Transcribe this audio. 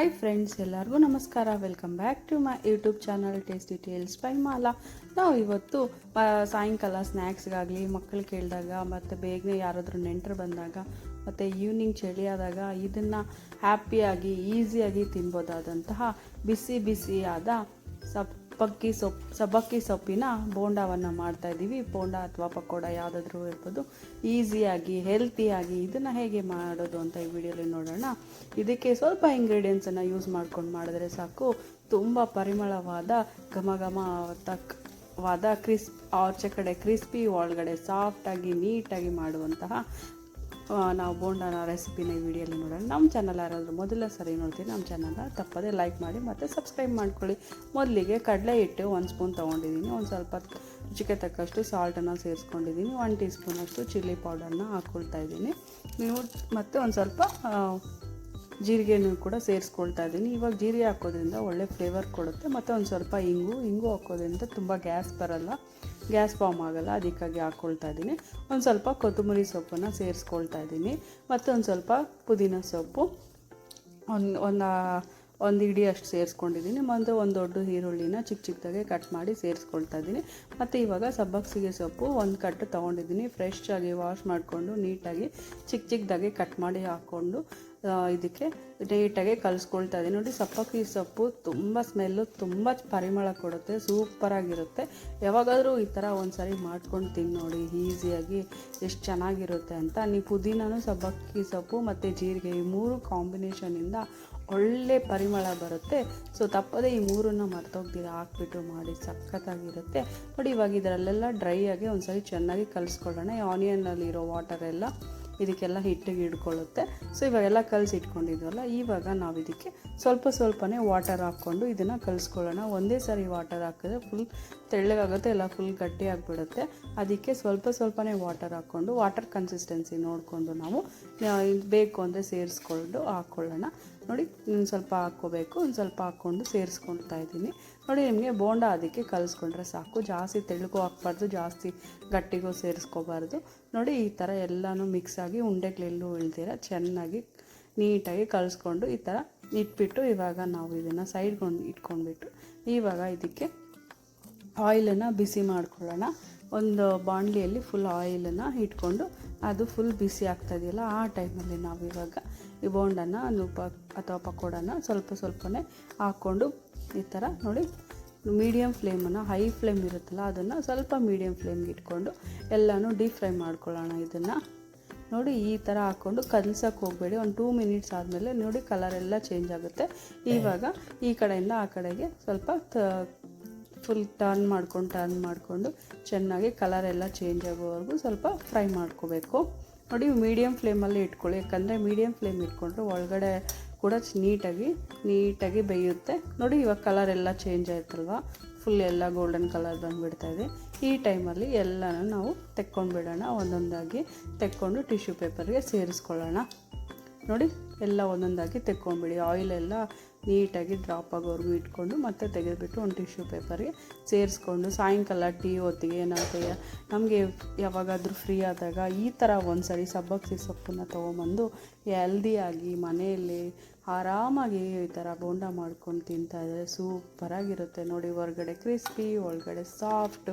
Hi friends ಎಲ್ಲರಿಗೂ ನಮಸ್ಕಾರ. Welcome back to my YouTube channel tasty tales by Mala ನಾವು ಇವತ್ತು ಸಾಯಂಕಾಲ ಸ್ನ್ಯಾಕ್ಸ್ಗಾಗಲಿ ಮಕ್ಕಳು ಕೇಳಿದಾಗ, ಮತ್ತು ಬೇಗನೆ ಯಾರಾದರೂ ನೆಂಟರು ಬಂದಾಗ, ಮತ್ತು ಈವ್ನಿಂಗ್ ಚಳಿ ಆದಾಗ ಇದನ್ನು ಹ್ಯಾಪಿಯಾಗಿ ಈಸಿಯಾಗಿ ತಿನ್ಬೋದಾದಂತಹ, ಬಿಸಿ, ಬಿಸಿಯಾದ ಸಬ್ಬಕ್ಕಿ ಸೊಪ್ಪು ಸಬ್ಬಕ್ಕಿ ಸೊಪ್ಪಿನ ಬೋಂಡಾವನ್ನು ಮಾಡ್ತಾ ಇದ್ದೀವಿ. ಬೋಂಡ ಅಥವಾ ಪಕೋಡ ಯಾವುದಾದ್ರೂ ಇರ್ಬೋದು. ಈಸಿಯಾಗಿ, ಹೆಲ್ತಿಯಾಗಿ ಇದನ್ನು ಹೇಗೆ ಮಾಡೋದು ಅಂತ ಈ ವಿಡಿಯೋಲಿ ನೋಡೋಣ. ಇದಕ್ಕೆ ಸ್ವಲ್ಪ ಇಂಗ್ರೀಡಿಯೆಂಟ್ಸನ್ನು ಯೂಸ್ ಮಾಡ್ಕೊಂಡು ಮಾಡಿದ್ರೆ ಸಾಕು. ತುಂಬ ಪರಿಮಳವಾದ ಘಮ ಘಮ ತಕ್ ವಾದ ಕ್ರಿಸ್ಪ್ ಆಚೆ ಕಡೆ ಕ್ರಿಸ್ಪಿ ಒಳಗಡೆ ಸಾಫ್ಟಾಗಿ ನೀಟಾಗಿ ಮಾಡುವಂತಹ ನಾವು ಬೋಂಡನ ರೆಸಿಪಿನ ಈ ವಿಡಿಯೋಲಿ ನೋಡೋಣ. ನಮ್ಮ ಚಾನಲ್ ಯಾರಾದರೂ ಮೊದಲ ಸರಿ ನೋಡ್ತೀವಿ ನಮ್ಮ ಚಾನಲ್ನ ತಪ್ಪದೇ ಲೈಕ್ ಮಾಡಿ ಮತ್ತು ಸಬ್ಸ್ಕ್ರೈಬ್ ಮಾಡ್ಕೊಳ್ಳಿ. ಮೊದಲಿಗೆ ಕಡಲೆ ಹಿಟ್ಟು ಒಂದು ಸ್ಪೂನ್ ತೊಗೊಂಡಿದ್ದೀನಿ. ಒಂದು ಸ್ವಲ್ಪ ರುಚಿಗೆ ತಕ್ಕಷ್ಟು ಸಾಲ್ಟನ್ನು ಸೇರಿಸ್ಕೊಂಡಿದ್ದೀನಿ. ಒನ್ ಟೀ ಸ್ಪೂನಷ್ಟು ಚಿಲ್ಲಿ ಪೌಡರ್ನ ಹಾಕ್ಕೊಳ್ತಾ ಇದ್ದೀನಿ. ನೀವು ಮತ್ತು ಒಂದು ಸ್ವಲ್ಪ ಜೀರಿಗೆನೂ ಕೂಡ ಸೇರಿಸ್ಕೊಳ್ತಾ ಇದ್ದೀನಿ. ಇವಾಗ ಜೀರಿಗೆ ಹಾಕೋದ್ರಿಂದ ಒಳ್ಳೆ ಫ್ಲೇವರ್ ಕೊಡುತ್ತೆ. ಮತ್ತು ಒಂದು ಸ್ವಲ್ಪ ಇಂಗು ಇಂಗು ಹಾಕೋದ್ರಿಂದ ತುಂಬ ಗ್ಯಾಸ್ ಬರಲ್ಲ. ಗ್ಯಾಸ್ ಫಾರ್ಮ್ ಆಗಲ್ಲ, ಅದಕ್ಕಾಗಿ ಹಾಕ್ಕೊಳ್ತಾ ಇದ್ದೀನಿ. ಒಂದು ಸ್ವಲ್ಪ ಕೊತ್ತಂಬರಿ ಸೊಪ್ಪನ್ನು ಸೇರಿಸ್ಕೊಳ್ತಾ ಇದ್ದೀನಿ. ಮತ್ತು ಒಂದು ಸ್ವಲ್ಪ ಪುದೀನ ಸೊಪ್ಪು. ಒಂದು ಒಂದು ಒಂದು ಇಡೀ ಅಷ್ಟು ಸೇರಿಸ್ಕೊಂಡಿದ್ದೀನಿ. ಮತ್ತು ಒಂದು ದೊಡ್ಡ ಈರುಳ್ಳಿನ ಚಿಕ್ಕ ಚಿಕ್ಕದಾಗೆ ಕಟ್ ಮಾಡಿ ಸೇರಿಸ್ಕೊಳ್ತಾ ಇದ್ದೀನಿ. ಮತ್ತು ಇವಾಗ ಸಬ್ಬಕ್ಸಿಗೆ ಸೊಪ್ಪು ಒಂದು ಕಟ್ಟು ತೊಗೊಂಡಿದ್ದೀನಿ. ಫ್ರೆಶ್ ಆಗಿ ವಾಶ್ ಮಾಡಿಕೊಂಡು ನೀಟಾಗಿ ಚಿಕ್ಕ ಚಿಕ್ಕದಾಗಿ ಕಟ್ ಮಾಡಿ ಹಾಕ್ಕೊಂಡು ಇದಕ್ಕೆ ನೀಟಾಗಿ ಕಲಿಸ್ಕೊಳ್ತಾ ಇದ್ದೀನಿ. ನೋಡಿ ಸಪ್ಪಕ್ಕಿ ಸೊಪ್ಪು ತುಂಬ ಸ್ಮೆಲ್ಲು ತುಂಬ ಪರಿಮಳ ಕೊಡುತ್ತೆ ಸೂಪರಾಗಿರುತ್ತೆ ಯಾವಾಗಾದರೂ ಈ ಥರ ಒಂದು ಸಾರಿ ಮಾಡ್ಕೊಂಡು ತಿಂದು ನೋಡಿ ಈಸಿಯಾಗಿ ಎಷ್ಟು ಚೆನ್ನಾಗಿರುತ್ತೆ ಅಂತ. ನೀವು ಪುದೀನೂ ಸಬ್ಬಕ್ಕಿ ಸೊಪ್ಪು ಮತ್ತು ಜೀರಿಗೆ ಈ ಮೂರು ಕಾಂಬಿನೇಷನಿಂದ ಒಳ್ಳೆ ಪರಿಮಳ ಬರುತ್ತೆ. ಸೊ ತಪ್ಪದೇ ಈ ಮೂರನ್ನು ಮರ್ತೋಗ್ದಿರ, ಹಾಕ್ಬಿಟ್ಟು ಮಾಡಿ ಸಖತ್ತಾಗಿರುತ್ತೆ. ಬಟ್ ಇವಾಗ ಇದರಲ್ಲೆಲ್ಲ ಡ್ರೈ ಆಗಿ ಒಂದ್ಸರಿ ಚೆನ್ನಾಗಿ ಕಲಿಸ್ಕೊಳ್ಳೋಣ. ಆನಿಯನ್ನಲ್ಲಿರೋ ಎಲ್ಲ ಇದಕ್ಕೆಲ್ಲ ಹಿಟ್ಟಿಗೆ ಹಿಡ್ಕೊಳ್ಳುತ್ತೆ. ಸೊ ಇವಾಗೆಲ್ಲ ಕಲಸಿ ಇಟ್ಕೊಂಡಿದ್ವಲ್ಲ ಇವಾಗ ನಾವು ಇದಕ್ಕೆ ಸ್ವಲ್ಪ ಸ್ವಲ್ಪನೇ ವಾಟರ್ ಹಾಕ್ಕೊಂಡು ಇದನ್ನು ಕಲಿಸ್ಕೊಳ್ಳೋಣ. ಒಂದೇ ಸಾರಿ ವಾಟರ್ ಹಾಕಿದ್ರೆ ಫುಲ್ ತೆಳ್ಳಗಾಗುತ್ತೆ, ಎಲ್ಲ ಫುಲ್ ಗಟ್ಟಿ ಆಗಿಬಿಡುತ್ತೆ. ಅದಕ್ಕೆ ಸ್ವಲ್ಪ ಸ್ವಲ್ಪನೇ ವಾಟರ್ ಹಾಕ್ಕೊಂಡು ವಾಟರ್ ಕನ್ಸಿಸ್ಟೆನ್ಸಿ ನೋಡಿಕೊಂಡು ನಾವು ಬೇಕು ಅಂದರೆ ಸೇರಿಸ್ಕೊಂಡು ಹಾಕ್ಕೊಳ್ಳೋಣ. ನೋಡಿ ಒಂದು ಸ್ವಲ್ಪ ಹಾಕ್ಕೋಬೇಕು, ಒಂದು ಸ್ವಲ್ಪ ಹಾಕ್ಕೊಂಡು ಸೇರಿಸ್ಕೊಳ್ತಾ ಇದ್ದೀನಿ. ನೋಡಿ, ನಿಮಗೆ ಬೋಂಡ ಅದಕ್ಕೆ ಕಲಿಸ್ಕೊಂಡ್ರೆ ಸಾಕು. ಜಾಸ್ತಿ ತೆಳುಗು ಹಾಕ್ಬಾರ್ದು, ಜಾಸ್ತಿ ಗಟ್ಟಿಗೂ ಸೇರಿಸ್ಕೋಬಾರ್ದು. ನೋಡಿ, ಈ ಥರ ಎಲ್ಲನೂ ಮಿಕ್ಸ್ ಆಗಿ ಉಂಡೆಗಳೆಲ್ಲೂ ಇಳ್ದಿರ ಚೆನ್ನಾಗಿ ನೀಟಾಗಿ ಕಲಿಸ್ಕೊಂಡು ಈ ಥರ ಇಟ್ಬಿಟ್ಟು ಇವಾಗ ನಾವು ಇದನ್ನು ಸೈಡ್ಕೊಂಡು ಇಟ್ಕೊಂಡ್ಬಿಟ್ಟು ಇವಾಗ ಇದಕ್ಕೆ ಆಯಿಲನ್ನು ಬಿಸಿ ಮಾಡ್ಕೊಳ್ಳೋಣ. ಒಂದು ಬಾಣಲಿಯಲ್ಲಿ ಫುಲ್ ಆಯಿಲನ್ನು ಇಟ್ಕೊಂಡು ಅದು ಫುಲ್ ಬಿಸಿ ಆಗ್ತಾ ಇದೆಯಲ್ಲ, ಆ ಟೈಮಲ್ಲಿ ನಾವು ಇವಾಗ ಈ ಬೋಂಡನ್ನು ಪ ಅಥವಾ ಪಕೋಡನ ಸ್ವಲ್ಪ ಸ್ವಲ್ಪನೇ ಹಾಕ್ಕೊಂಡು ಈ ಥರ ನೋಡಿ ಮೀಡಿಯಮ್ ಫ್ಲೇಮನ್ನು ಹೈ ಫ್ಲೇಮ್ ಇರುತ್ತಲ್ಲ, ಅದನ್ನು ಸ್ವಲ್ಪ ಮೀಡಿಯಮ್ ಫ್ಲೇಮ್ಗೆ ಇಟ್ಕೊಂಡು ಎಲ್ಲನೂ ಡೀಪ್ ಫ್ರೈ ಮಾಡ್ಕೊಳ್ಳೋಣ ಇದನ್ನು. ನೋಡಿ, ಈ ಥರ ಹಾಕ್ಕೊಂಡು ಕಲ್ಸೋಕ್ಕೆ ಹೋಗಬೇಡಿ, ಒಂದು ಟೂ ಮಿನಿಟ್ಸ್ ಆದಮೇಲೆ ನೋಡಿ ಕಲರ್ ಎಲ್ಲ ಚೇಂಜ್ ಆಗುತ್ತೆ. ಇವಾಗ ಈ ಕಡೆಯಿಂದ ಆ ಕಡೆಗೆ ಸ್ವಲ್ಪ ಫುಲ್ ಟರ್ನ್ ಮಾಡ್ಕೊಂಡು ಟರ್ನ್ ಮಾಡಿಕೊಂಡು ಚೆನ್ನಾಗಿ ಕಲರ್ ಎಲ್ಲ ಚೇಂಜ್ ಆಗೋವರೆಗೂ ಸ್ವಲ್ಪ ಫ್ರೈ ಮಾಡ್ಕೋಬೇಕು. ನೋಡಿ ಮೀಡಿಯಮ್ ಫ್ಲೇಮಲ್ಲಿ ಇಟ್ಕೊಳ್ಳಿ. ಯಾಕಂದರೆ ಮೀಡಿಯಮ್ ಫ್ಲೇಮ್ ಇಟ್ಕೊಂಡ್ರೆ ಒಳಗಡೆ ಕೂಡ ನೀಟಾಗಿ ನೀಟಾಗಿ ಬೇಯುತ್ತೆ. ನೋಡಿ, ಇವಾಗ ಕಲರ್ ಎಲ್ಲ ಚೇಂಜ್ ಆಯ್ತಲ್ವ? ಫುಲ್ ಎಲ್ಲ ಗೋಲ್ಡನ್ ಕಲರ್ ಬಂದುಬಿಡ್ತಾ ಇದೆ. ಈ ಟೈಮಲ್ಲಿ ಎಲ್ಲನೂ ನಾವು ತೆಕ್ಕೊಂಡ್ಬಿಡೋಣ. ಒಂದೊಂದಾಗಿ ತೆಕ್ಕೊಂಡು ಟಿಶ್ಯೂ ಪೇಪರ್ಗೆ ಸೇರಿಸ್ಕೊಳ್ಳೋಣ. ನೋಡಿ ಎಲ್ಲ ಒಂದೊಂದಾಗಿ ತೆಕ್ಕೊಂಡ್ಬಿಡಿ ಆಯಿಲ್ ಎಲ್ಲ ನೀಟಾಗಿ ಡ್ರಾಪ್ ಆಗೋವರೆಗೂ ಇಟ್ಕೊಂಡು ಮತ್ತೆ ತೆಗೆದುಬಿಟ್ಟು ಒಂದು ಟಿಶ್ಯೂ ಪೇಪರ್ಗೆ ಸೇರಿಸ್ಕೊಂಡು ಸಾಯಂಕಾಲ ಟೀ ಹೊತ್ತಿಗೆ ಏನಾಗುತ್ತೆ ನಮಗೆ ಯಾವಾಗಾದರೂ ಫ್ರೀ ಆದಾಗ ಈ ಥರ ಒಂದು ಸರಿ ಸಬ್ಬಕ್ಸಿ ಸೊಪ್ಪನ್ನು ತೊಗೊಂಬಂದು ಹೆಲ್ದಿಯಾಗಿ ಮನೆಯಲ್ಲಿ ಆರಾಮಾಗಿ ಈ ಥರ ಬೋಂಡ ಮಾಡ್ಕೊಂಡು ತಿಂತಾಯಿದ್ರೆ ಸೂಪರಾಗಿರುತ್ತೆ ನೋಡಿ, ಹೊರಗಡೆ ಕ್ರಿಸ್ಪಿ ಒಳಗಡೆ ಸಾಫ್ಟು